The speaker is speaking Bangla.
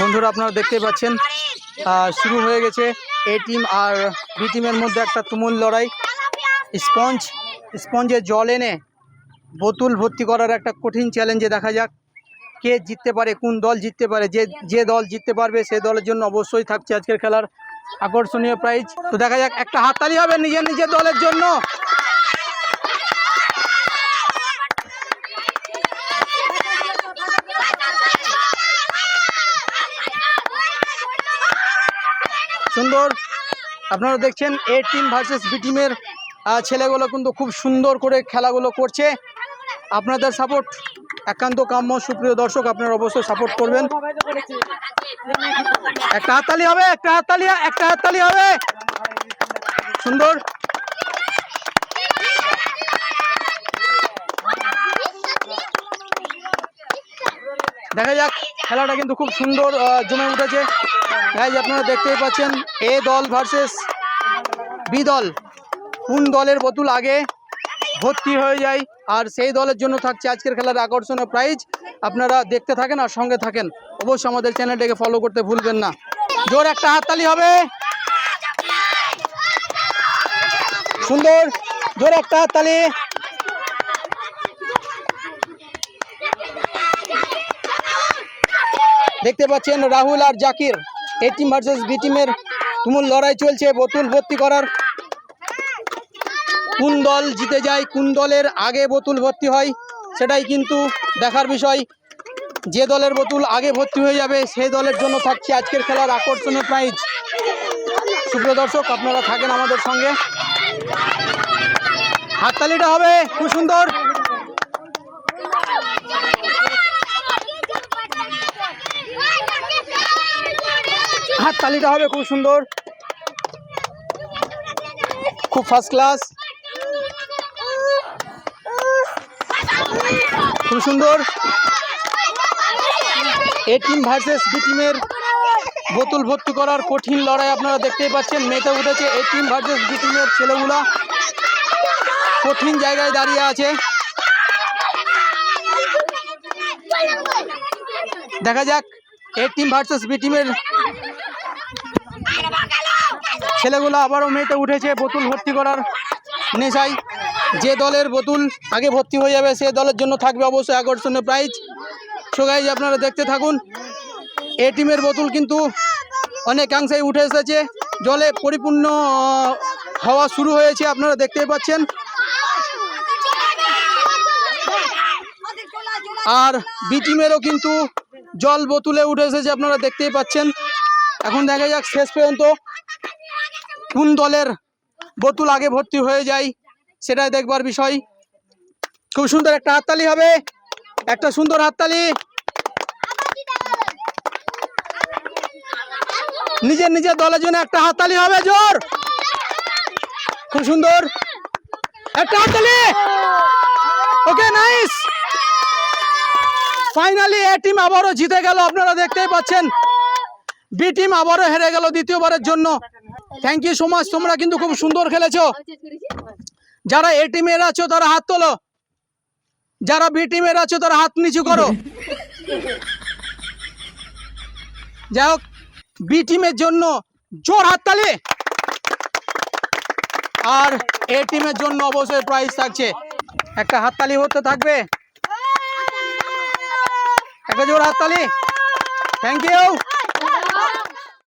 বন্ধুরা, আপনারা দেখতেই পাচ্ছেন শুরু হয়ে গেছে এ টিম আর বি টিমের মধ্যে একটা তুমুল লড়াই। স্পঞ্জ স্পঞ্জে জল এনে বোতল ভর্তি করার একটা কঠিন চ্যালেঞ্জে দেখা যাক কে জিততে পারে, কোন দল জিততে পারে। যে যে দল জিততে পারবে সেই দলের জন্য অবশ্যই থাকছে আজকের খেলার আকর্ষণীয় প্রাইজ তো দেখা যাক, একটা হাততালি হবে নিজের নিজের দলের জন্য। সুন্দর। আপনারা দেখছেন এ টিম ভার্সেস বি টিমের ছেলেগুলো কিন্তু খুব সুন্দর করে খেলাগুলো করছে। আপনাদের সাপোর্ট একান্ত কাম্য। সুপ্রিয় দর্শক, আপনারা অবশ্যই সাপোর্ট করবেন। একটা হাততালি হবে, একটা হাততালি একটা হাততালি হবে। সুন্দর। দেখা যাক, খেলাটা কিন্তু খুব সুন্দর জমে উঠেছে। গাইজ আপনারা দেখতেই পাচ্ছেন, এ দল ভার্সেস বি দল। কোন দলের বোতল আগে ভর্তি হয়ে যায়, আর সেই দলের জন্য থাকছে আজকের খেলার আকর্ষণীয় প্রাইজ আপনারা দেখতে থাকেন আর সঙ্গে থাকেন। অবশ্যই আমাদের চ্যানেলটাকে ফলো করতে ভুলবেন না। জোর একটা হাততালি হবে। সুন্দর, জোর একটা হাততালি। দেখতে পাচ্ছেন রাহুল আর Zakir. A team versus B টিমের তুমুল লড়াই চলছে। বোতল ভর্তি করার কোন দল জিতে যায়, কোন দলের আগে বোতল ভর্তি হয়, সেটাই কিন্তু দেখার বিষয়। যে দলের বোতল আগে ভর্তি হয়ে যাবে, সেই দলের জন্য থাকছে আজকের খেলার আকর্ষণীয় প্রাইজ সুপ্রিয় দর্শক, আপনারা থাকেন আমাদের সঙ্গে। হাততালিটা হবে খুব সুন্দর। হাততালিটা হবে, খুব সুন্দর। খুব ফার্স্ট ক্লাস খুব সুন্দর। এ টিম ভার্সেস বি টিমের বোতল ভর্তি করার কঠিন লড়াই আপনারা দেখতেই পাচ্ছেন। মেতে উঠেছে এ টিম ভার্সেস বি টিমের ছেলেগুলা। কঠিন জায়গায় দাঁড়িয়ে আছে। দেখা যাক এ টিম ভার্সেস বি টিমের ছেলেগুলো আবারও মেতে উঠেছে, বোতল ভর্তি করার নেশায়। যে দলের বোতল আগে ভর্তি হয়ে যাবে, সে দলের জন্য থাকবে অবশ্যই আকর্ষণীয় প্রাইজ সো গাইজ আপনারা দেখতে থাকুন, এ টিমের বোতল কিন্তু অনেকাংশেই উঠে এসেছে। জলে পরিপূর্ণ হওয়া শুরু হয়েছে, আপনারা দেখতেই পাচ্ছেন। আর বি টিমেরও কিন্তু জল বোতলে উঠে এসেছে, আপনারা দেখতেই পাচ্ছেন। এখন দেখা যাক শেষ পর্যন্ত কোন দলের বোতল আগে ভর্তি হয়ে যায়, সেটাই দেখবার বিষয়। খুব সুন্দর একটা হাততালি হবে, একটা সুন্দর হাততালি। নিজের নিজের দলের জন্য একটা হাততালি হবে, জোর। খুব সুন্দর। একটা হাততালি। Okay, nice. Finally A team আবারও জিতে গেল, আপনারা দেখতেই পাচ্ছেন। বি টিম আবারও হেরে গেল দ্বিতীয়বারের জন্য। থ্যাংক ইউ সো মাচ তোমরা কিন্তু খুব সুন্দর খেলেছো। যারা এ টিমের আছো, তারা হাত তোলো। যারা বি টিমের আছো, তারা হাত নিচু করো। যাই হোক বি টিমের জন্য জোর হাততালি। আর এ টিমের জন্য অবশ্যই প্রাইজ থাকছে। একটা হাততালি হতে থাকবে। একটা জোর হাততালি। Thank you